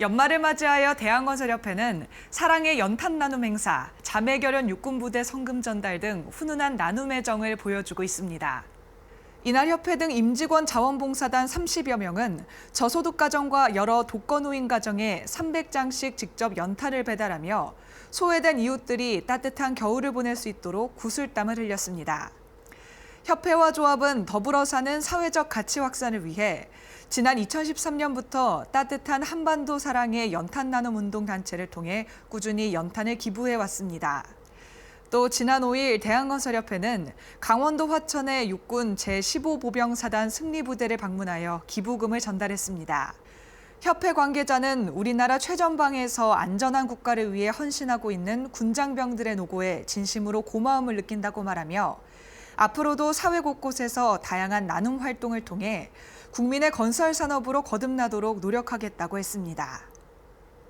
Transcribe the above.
연말을 맞이하여 대한건설협회는 사랑의 연탄 나눔 행사, 자매결연 육군부대 성금 전달 등 훈훈한 나눔의 정을 보여주고 있습니다. 이날 협회 등 임직원 자원봉사단 30여 명은 저소득 가정과 여러 독거노인 가정에 300장씩 직접 연탄을 배달하며 소외된 이웃들이 따뜻한 겨울을 보낼 수 있도록 구슬땀을 흘렸습니다. 협회와 조합은 더불어 사는 사회적 가치 확산을 위해 지난 2013년부터 따뜻한 한반도 사랑의 연탄 나눔 운동 단체를 통해 꾸준히 연탄을 기부해 왔습니다. 또 지난 5일 대한건설협회는 강원도 화천의 육군 제15보병사단 승리부대를 방문하여 기부금을 전달했습니다. 협회 관계자는 우리나라 최전방에서 안전한 국가를 위해 헌신하고 있는 군장병들의 노고에 진심으로 고마움을 느낀다고 말하며 앞으로도 사회 곳곳에서 다양한 나눔 활동을 통해 국민의 건설 산업으로 거듭나도록 노력하겠다고 했습니다.